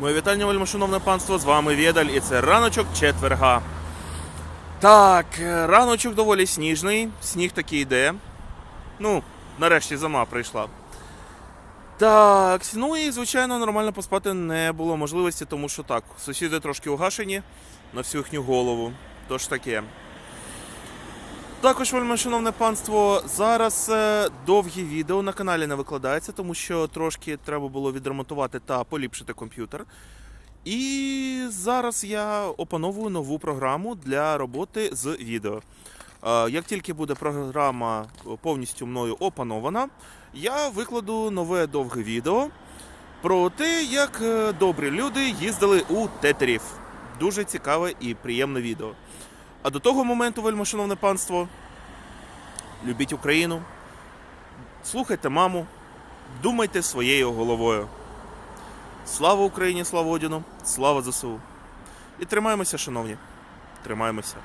Моє вітання, вельмишановне панство, з вами Відаль і це раночок четверга. Так, е, раночок доволі сніжний, сніг таки йде. Ну, нарешті зима прийшла. Так, ну і звичайно, нормально поспати не було можливості, тому що так, сусіди трошки угашені на всю їхню голову. Тож таке. Також, вельмишановне панство, зараз е, довгі відео на каналі не викладається, тому що трошки треба було відремонтувати та поліпшити комп'ютер. І зараз я опановую нову програму для роботи з відео. Е, Як тільки буде програма повністю мною опанована, я викладу нове довге відео про те, як е, добрі люди їздили у тетерів. Дуже цікаве і приємне відео. А до того моменту, вельмишановне панство, любіть Україну, слухайте маму, думайте своєю головою. Слава Україні, слава Одіну, слава ЗСУ. І тримаємося, шановні. Тримаємося.